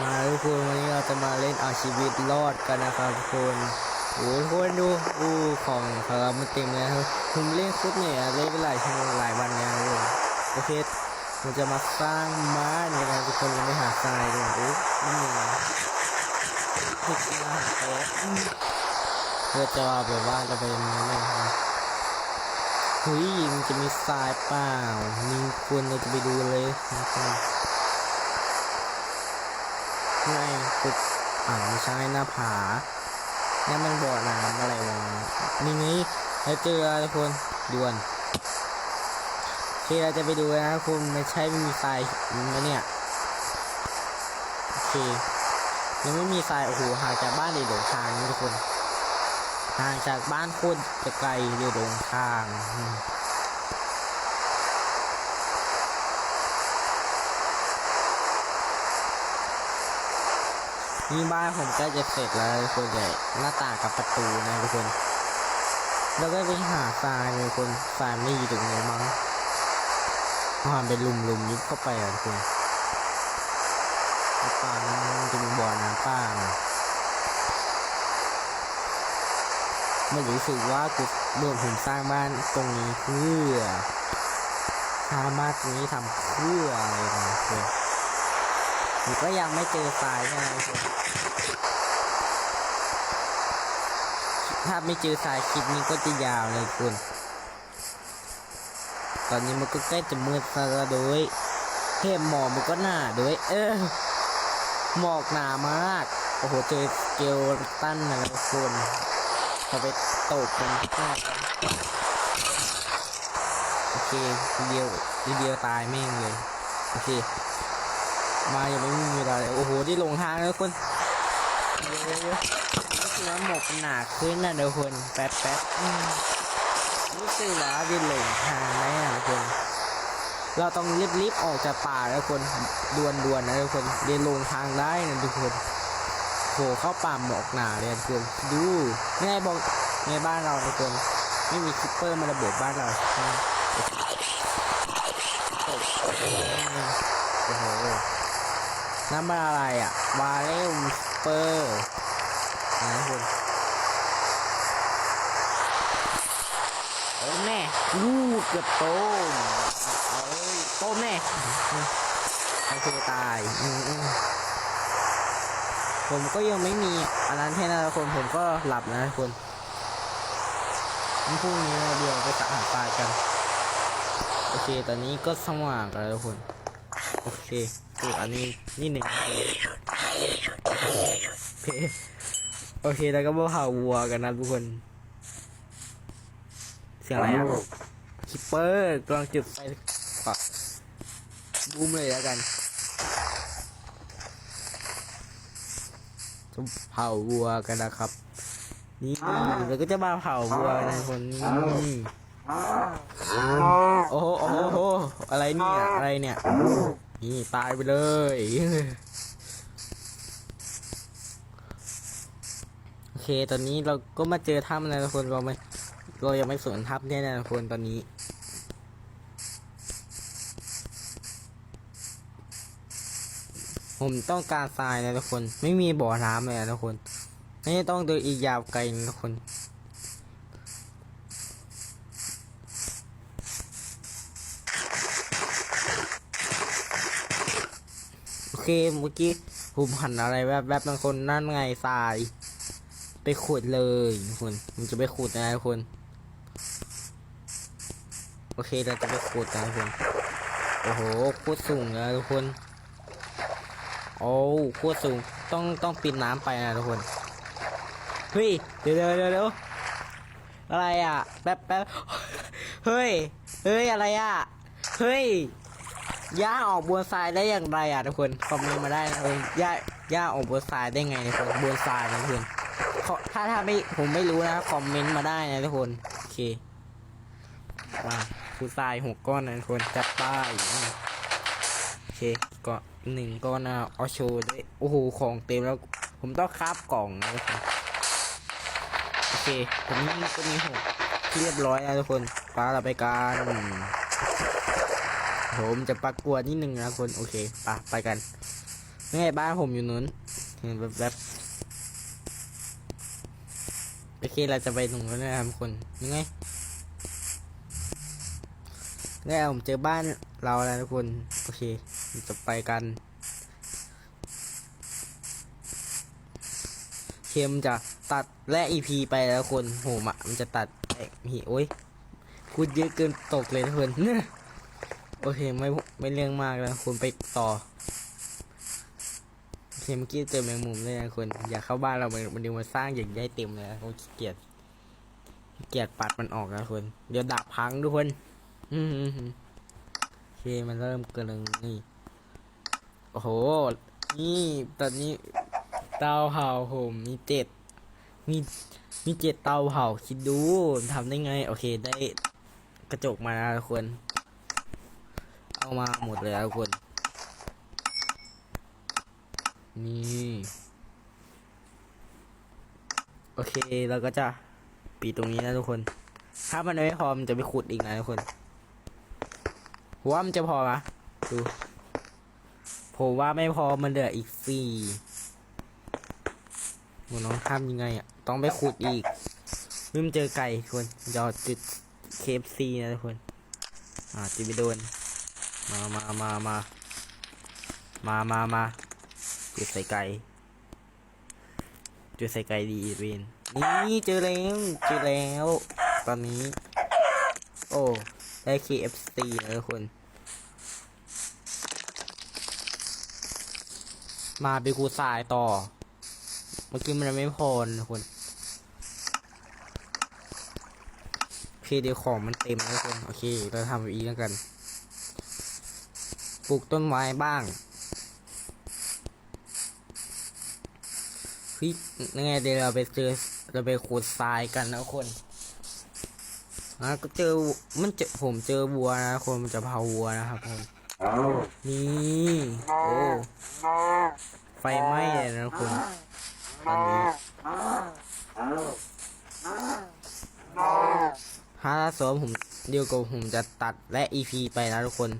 มาทุกคนวันนี้เราจะมาเล่นเอาชีวิตรอดกันนะครับทุกคนโอ้ทุกคนดูอู้ของของเรามันเต็มเลยครับผมเล่นคุดเนี่ยเล่นไปหลายชั่วโมงหลายวันเนี่ยทุกคนโอเคผมจะมาสร้างบ้านกันนะทุกคนยังไม่หาทรายเลยโอ้นี่ไงติดมาโต๊ะเพื่อจะว่าแบบว่าจะไปยังไงนะครับเฮ้ยมันจะมีทรายเปล่ามีควรเราจะไปดูเลยนะครับ ไงปุ๊บอ่าไม่ใช่หน้าผานี่มันบ่อน้ำอะไรวะนี่ไงแล้เจอทุกคนด่วนโอเคเราจะไปดูนะคุณไม่ใช่ไม่มีทรายไหมเนี่ยโอเคยังไม่มีทรายโอ้โหห่างจากบ้านเดี๋ยวหลงทางนะทุกคนห่างจากบ้านโคตรจะไกลเดี๋ยวหลงทาง นี่บ้านผมใกล้จะเสร็จแล้วทุกคนใหญ่หน้าต่างกับประตูนะทุกคนแล้วก็ไปหาทรายเลยคนทรายไม่อยู่ตรงไหนมั้งความเป็นหลุมๆยุบเข้าไปอะทุกคนแล้วป่านั้นมันจะมีบ่อน้ำป้าไม่รู้สึกว่ากูโดนผมสร้างบ้านตรงนี้เพื่อสร้างบ้านตรงนี้ทำเพื่ออะไรนะทุกคน ผมก็ยังไม่เจอทรายใช่ไหมทุกคนถ้าไม่เจอทรายคลิปนี้ก็จะยาวเลยคุณ ตอนนี้มันก็ใกล้จะมืดซะแล้วโดยเทพหมอกมันก็หนาโดยเออ หมอกหนามาก โอ้โห เจอเกลตันนะทุกคนเขาไปตกกันที่หน้ากโอเคเดียวเดียวตายแม่งเลย โอเค มาอยังไม่มีเวลาโอ้โหที่ลงทางแล้วคนเยวเยวเดี๋ยวรู้สึกว่าหมกมันหนาขึ้นนะเดี๋ยวคนแป๊บแป๊บรู้สึกว่าที่หลงทางแล้วนะทุกคนเราต้องรีบรีบออกจากป่าแล้วคนดวนดวนๆนะทุกคนเรียนลงทางได้นะทุกคนโผล่เข้าป่าหมอกหนาเลยทุกคนดูไม่บอกในบ้านเราทุกคนไม่มีคิปเปอร์มาระเบิดบ้านเราโอ้โห น้ำมันอะไรอะวาเลมเปอร์นะคุณเอ้ยแม่ลูกเกือบโตมเอ้ยโตแน่โอเคตายผมก็ยังไม่มีอันนั้นแค่นั้นทุกคนผมก็หลับนะทุกคนพรุ่งนี้เราเดี๋ยวไปสะอาปลากัน โอเค ตอนนี้ก็สว่างแล้วทุกคน โอเค คืออันนี้นี่หนึ่งโอเคโอเคแล้วก็มาเผาวัวกันนะทุกคน เสียงอะไรนะคิปเปอร์กำลังจุดไฟปะบูมเลยแล้วกันจะเผาวัวกันนะครับ นี่เราก็จะมาเผาวัวกันนะทุกคนนี่โอ้โหโอ้โหโอ้โหอะไรเนี่ยอะไรเนี่ย นี่ตายไปเลย โอเค ตอนนี้เราก็มาเจอถ้ำนะทุกคนเราไม่เรายังไม่สวนทับเนี่ยนะทุกคนตอนนี้ผมต้องการทรายนะทุกคน ไม่มีบ่อน้ำเลยนะทุกคนไม่ต้องเดินอีกยาวไกลนะทุกคน เคเมื่อกี้ผมหันอะไรแวบๆบางคนนั่นไงทราย ไปขุดเลยคุณมันจะไปขุดนะทุกคนโอเคเราจะไปขุดนะทุกคนโอ้โหโคตรสูงนะทุกคนโอ้โคตรสูงต้องต้องปีนน้ำไปนะทุกคนเฮ้ยเดี๋ยวเดี๋ยวเดี๋ยวเดี๋ยวอะไรอะแป๊บแป๊บเฮ้ยเฮ้ยอะไรอะเฮ้ย ย่าออกบนทรายได้อย่างไรอะทุกคนคอมเมนต์มาได้นะเออย่าย่าออกบนทรายได้ไงทุกคนบนทรายนะทุกคนถ้าถ้าไม่ผมไม่รู้นะคอมเมนต์มาได้นะทุกคนโอเคมาคูทรายหกก้อนนะทุกคนจับป้ายโอเคก็หนึ่งก้อนนะเอาโชว์ด้วยโอ้โหของเต็มแล้ว ผมต้องคาบกล่องนะทุกคนโอเคผมนี่ก็มีหกเรียบร้อยนะทุกคนปาเราไปกัน ผมจะประกวดนิดนึงนะคนโอเคไปไปกันนี่ไงบ้านผมอยู่นู้นเห็นแบบแบบโอเคเราจะไปตรงนู้นนะครับทุกคนยังไงนี่ผมเจอบ้านเราแล้วทุกคนโอเคจะไปกันเคมจะตัดและ EP ไปแล้วคนโหมะมันจะตัดไอ้หีโอ้ยพูดเยอะเกินตกเลยทุกคน โอเคไม่ไม่เรื่องมากแล้วคุณไปต่อโอเคเมื่อกี้เจอแมงมุมเลยนะคุณอยากเข้าบ้านเรามันมันเดี๋ยวมาสร้างอย่างได้เต็มเลยนะโอ้เกียจขี้เกียจปัดมันออกนะคุณเดี๋ยวดาบพังทุกคนอืมโอเคมันเริ่มเกระลึงนี่โอ้โห นี่ตอนนี้เตาเผาผมมีเจ็ดมีมีเจ็ดเตาเผาคิดดูทำได้ไง โอเคได้กระจกมาแล้วทุกคน เอามาหมดเลยทุกคน นี่ โอเคเราก็จะปิดตรงนี้นะทุกคน ถ้ามันไม่พอมันจะไปขุดอีกนะทุกคนว่ามันจะพอปะดูผมว่าไม่พอมันเหลืออีกสี่หมูน้องทำยังไงอะ ต้องไปขุดอีกนี่มันเจอไก่ทุกคนยอดจุดเคฟซีนะทุกคน อ่าจีไปโดน มามามามามามามาจุดใส่ไก่จุดใส่ไก่ดีเวนนี่เจอแล้วเจอแล้ว ตอนนี้ โอ้ ได้ KFC นะทุกคน มาไปคูสายต่อ เมื่อกี้มันไม่พอนะทุกคนโอเคเดี๋ยวของมันเต็มแล้วทุกคน โอเค เราทำแบบนี้แล้วกัน ปลูกต้นไม้บ้างเฮ้ยยังไงเดี๋ยวเราไปเจอเราไปขุดทรายกันนะคนอะก็เจอมันเจอผมเจอวัวนะคนมันจะเผาวัวนะครับคนนี่โอ้ไฟไหม้เลยนะคุณตอนนี้ถ้าสมผมเดียวกับผมจะตัดและ EP ไปนะทุกคน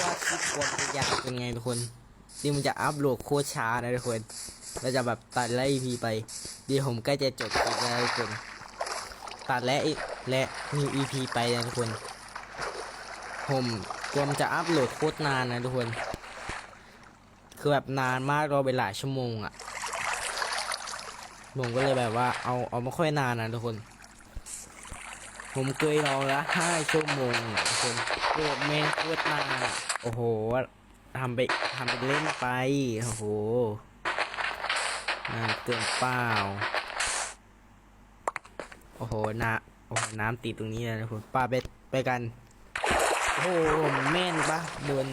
ว่าคลิปความเป็นยากเป็นไงทุกคนนี่มันจะอัพโหลดโคตรช้านะทุกคนเราจะแบบตัดและ EP ไป เดี๋ยวผมใกล้จะจบคลิปแล้วทุกคน ตัดและและมี EP ไปนะทุกคน ผมกลัวมันจะอัพโหลดโคตรนานนะทุกคน คือแบบนานมากรอไปหลายชั่วโมงอะ่ะผมก็เลยแบบว่าเอาเอาไม่ค่อยนานนะทุกคน ผมเคยรอละห้าชั่วโมงอะทุกคนโคตรแม่งโคตรนานโอ้โหทำไปทำไปเล่นไป โอ้โหนานเกินเปล่า โอ้โหน้ำโอ้โหน้ำติดตรงนี้เลยนะคุณป้าไปไปกัน โอ้โหผมแม่นปะโดน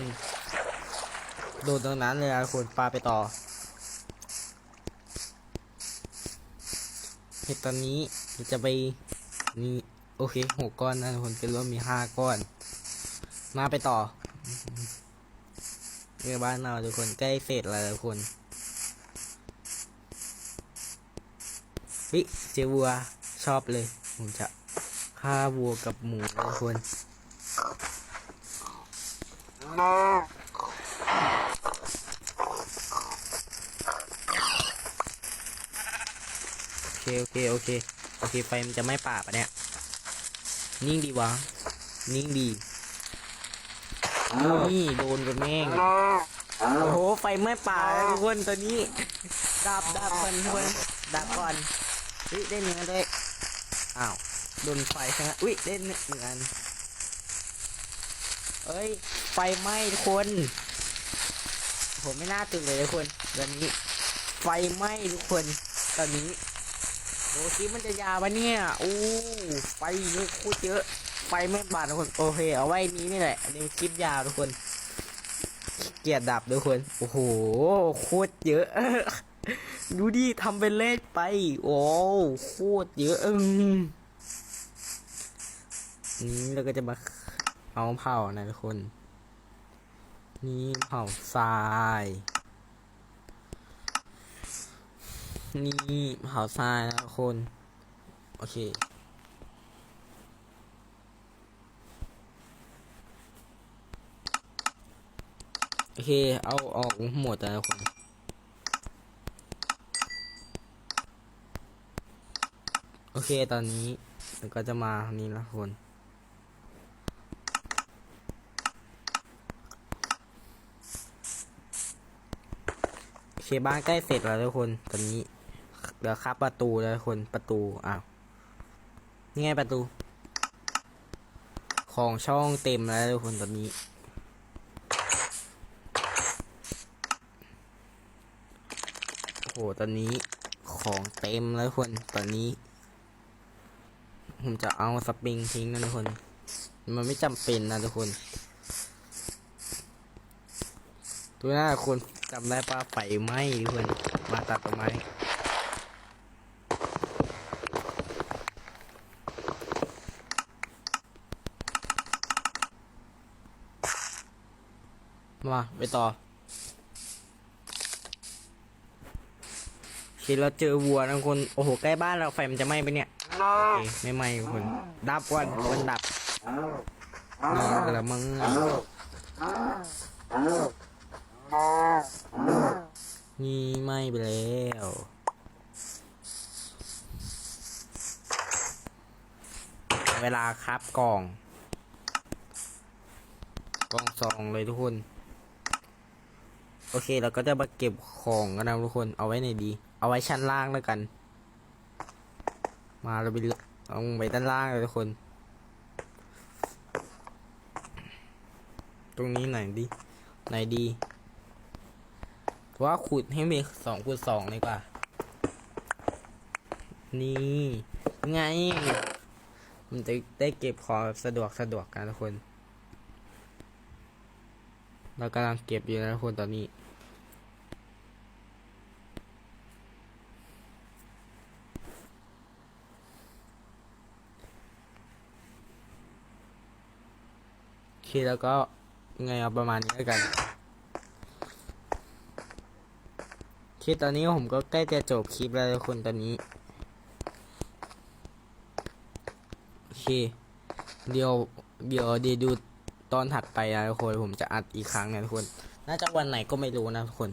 โดนตรงนั้นเลยนะคุณป้าไปต่อเห็ดตอนนี้จะไปนี่ โอเคหกก้อนนะทุกคนเป็นรวมมีห้าก้อน มาไปต่อเมื่อบ้านเราทุกคนใกล้เสร็จแล้วทุกคนเฮ้ยเจวัวชอบเลย ผมจะฆ่าวัวกับหมูทุกคนโอเคโอเคโอเคโอเคไฟมันจะไม่ป่าปะเนี่ย นิ่งดีวะ นิ่งดี นี่โดนกันแม่ง โอ้โห ไฟไหม้ป่าแล้วทุกคนตอนนี้ดับดับก่อนทุกคนดับก่อนอุ้ยได้หนึ่งอันด้วยอ้าว โดนไฟใช่ไหมอุ้ยได้หนึ่งอันเอ้ย ไฟไหม้ทุกคน ผมไม่น่าตื่นเลยทุกคนตอนนี้ ไฟไหม้ทุกคน ตอนนี้ โอ้คลิมันจะยาวปะเนี่ยอู้ไฟเยอะโคตรเยอะไฟไม่บาดทุกคนโอเคเอาไว้นี้นี่แหละอันนี้คลิปยาวทุกคนเกียรดับทุกคนโอ้โหโคตรเยอะ ดูดิทำเป็นเล่นไป โอ้โคตรเยอะอืมนี่เราก็จะมาเอาเผานะทุกคน นี่เผาทราย นี่เผาทรายนะทุกคน โอเคโอเค เอาออกหมดแล้วทุกคนโอเค ตอนนี้ก็จะมานี่ละทุกคน โอเค บ้านใกล้เสร็จแล้วทุกคน ตอนนี้ เหลือครับประตูแล้วทุกคนประตูอ้าวนี่ไงประตู ของช่องเต็มแล้วทุกคนตอนนี้ โอ้โหตอนนี้ของเต็มแล้วทุกคนตอนนี้ ผมจะเอาสปริงทิ้งนะทุกคน มันไม่จำเป็นนะทุกคนตัวหน้าคุณจำได้ปะไฟไหมทุกคนมาตัดต้นไม้ มาไปต่อคิดเราเจอวัวนะทุกคนโอ้โหใกล้บ้านเราไฟมันจะไหม้ไปเนี่ยโอเคไม่ไหม้ทุกคนดับก่อนมันดับนี่กระมังนี่ไหม้ไปแล้วเวลาครับกล่องกล่องซองเลยทุกคน โอเคเราก็จะมาเก็บของกันนะทุกคนเอาไว้ในดี เอาไว้ชั้นล่างแล้วกัน มาเราไปเอาไปด้านล่างเลยทุกคน ตรงนี้ไหนดีไหนดีเพราะว่าขุดให้มีสองคูณสองดีกว่า นี่ไง มันจะได้เก็บของสะดวกสะดวกกันทุกคน เรากำลังเก็บอยู่นะทุกคนตอนนี้ คแล้วก็ยังไงเอาประมาณนี้แล้วกันโอตอนนี้ผมก็ใกล้จะจบคลิปแล้วทุกคนตอนนี้โอเค เดี๋ยวเดี๋ยวเดี๋ยวดูตอนถัดไปนะทุกคนผมจะอัดอีกครั้งนะทุกคน น่าจะวันไหนก็ไม่รู้นะทุกคน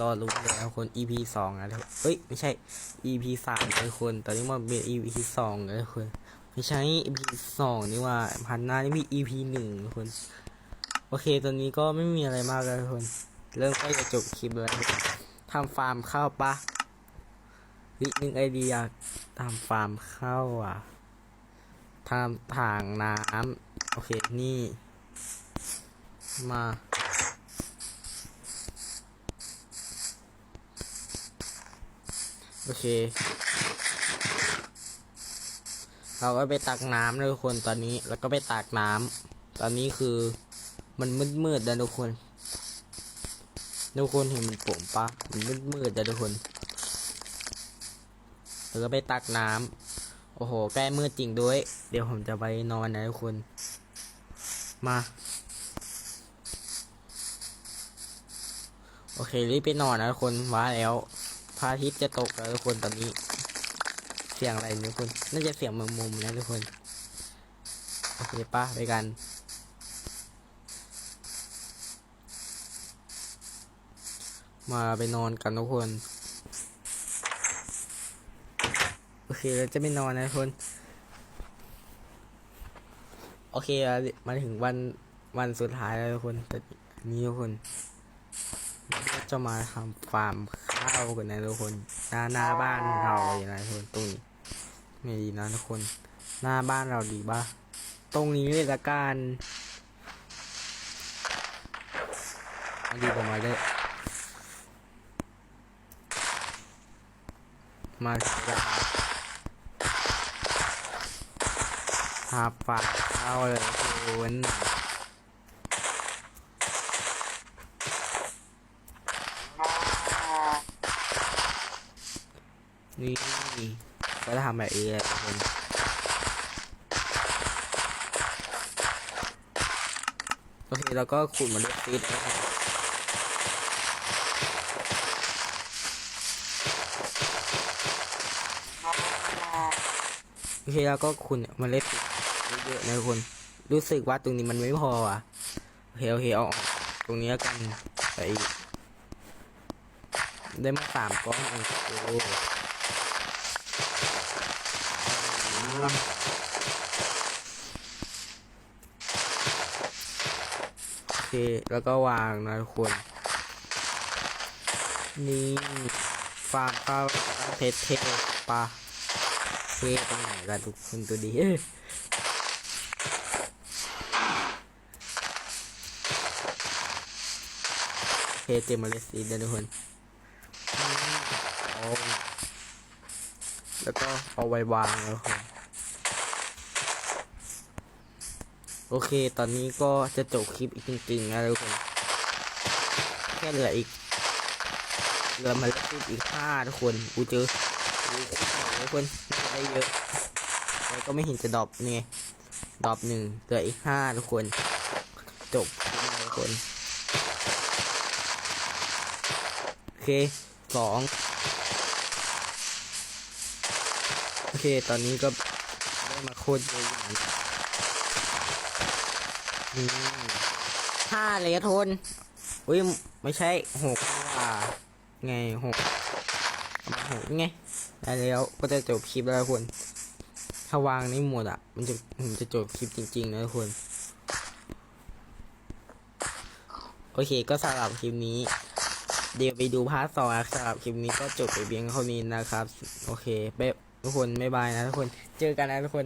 รอรู้เลยนะทุกคน EP สองนะทุกคนเอ้ยไม่ใช่ EP สามนะทุกคน ตอนนี้มันเป็น EP สองนะทุกคน ไม่ใช่ EP สองนี่ว่าพันหน้านี่มี EP หนึ่งทุกคน โอเค ตอนนี้ก็ไม่มีอะไรมากแล้วทุกคน เริ่มใกล้จะจบคลิปแล้วทำฟาร์มข้าวปะวิหนึ่งไอเดียทำฟาร์มข้าวอะทำถังน้ำโอเค นี่ มาโอเค เราก็ไปตักน้ำเลยทุกคนตอนนี้แล้วก็ไปตักน้ำตอนนี้คือมันมืดมืดๆนะทุกคน ทุกคนเห็นมันโป่งปะมันมืดมืดๆนะทุกคนแล้วก็ไปตักน้ำโอ้โหใกล้มืดจริงด้วย เดี๋ยวผมจะไปนอนนะทุกคน มาโอเครีบไปนอนนะทุกคนว้าแล้วพระอาทิตย์จะตกแล้วทุกคนตอนนี้ เสียงอะไรเนี่ยทุกคนน่าจะเสียงมุมมุมนะทุกคนโอเคปะไปกันมาไปนอนกันทุกคน โอเคเราจะไม่นอนนะทุกคน โอเคเรามาถึงวันวันสุดท้ายแล้วทุกคนแต่นี้ทุกคนเราจะมาทำฟาร์ม ข้าวกันนะทุกคนหน้าหน้าบ้านเราอย่างไรทุกคนตรงนี้ไม่ดีนะทุกคน หน้าบ้านเราดีป่ะตรงนี้เลยละกันเอาดีกว่ามาเลยมาจะหาฝากข้าวเลยคุณ นี่ก็ทำแบบนี้เลยทุกคนโอเคแล้วก็ขุดมาด้วยซีดนะครับโอเคแล้วก็ขุดเมาเล็ดเยอะๆนะทุกคน รู้สึกว่าตรงนี้มันไม่พออะโอเคโอเคเอาออกตรงนี้แล้วกันไปอีกได้มาสามกล้องเองโอ้ โอเค แล้วก็วางนะทุกคน นี่ฟาร์มข้าวเพชรเทปลาเทตรงไหนกันทุกคนตัวดีเทเต็มเมล็ดซีดนะทุกคนแล้วก็เอาไว้วางแล้วคน โอเค ตอนนี้ก็จะจบคลิปอีกจริงๆนะทุกคน แค่เหลืออีก เหลือมาเล็ดซีดอีกห้าทุกคน กูเจอกูทุกคนได้เยอะแล้วก็ไม่เห็นจะดรอปนี่ไงดรอปหนึ่งเหลืออีกห้าทุกคน จบทุกคน โอเคสองโอเค ตอนนี้ก็ได้มาโคตรเยอะอย่าง ห้าเลยทนอุ้ยไม่ใช่หกว่าไงหกมาหกไงได้แล้วก็จะจบคลิปแล้วทุกคนถ้าวางนี่หมดอะ มันจะผมจะจบคลิปจริงๆนะทุกคน โอเคก็สำหรับคลิปนี้ เดี๋ยวไปดูพาร์ทสองสำหรับคลิปนี้ก็จบไปเพียงเท่านี้นะครับ โอเคบ๊ทุกคน บ๊ายบายนะทุกคน เจอกันนะทุกคน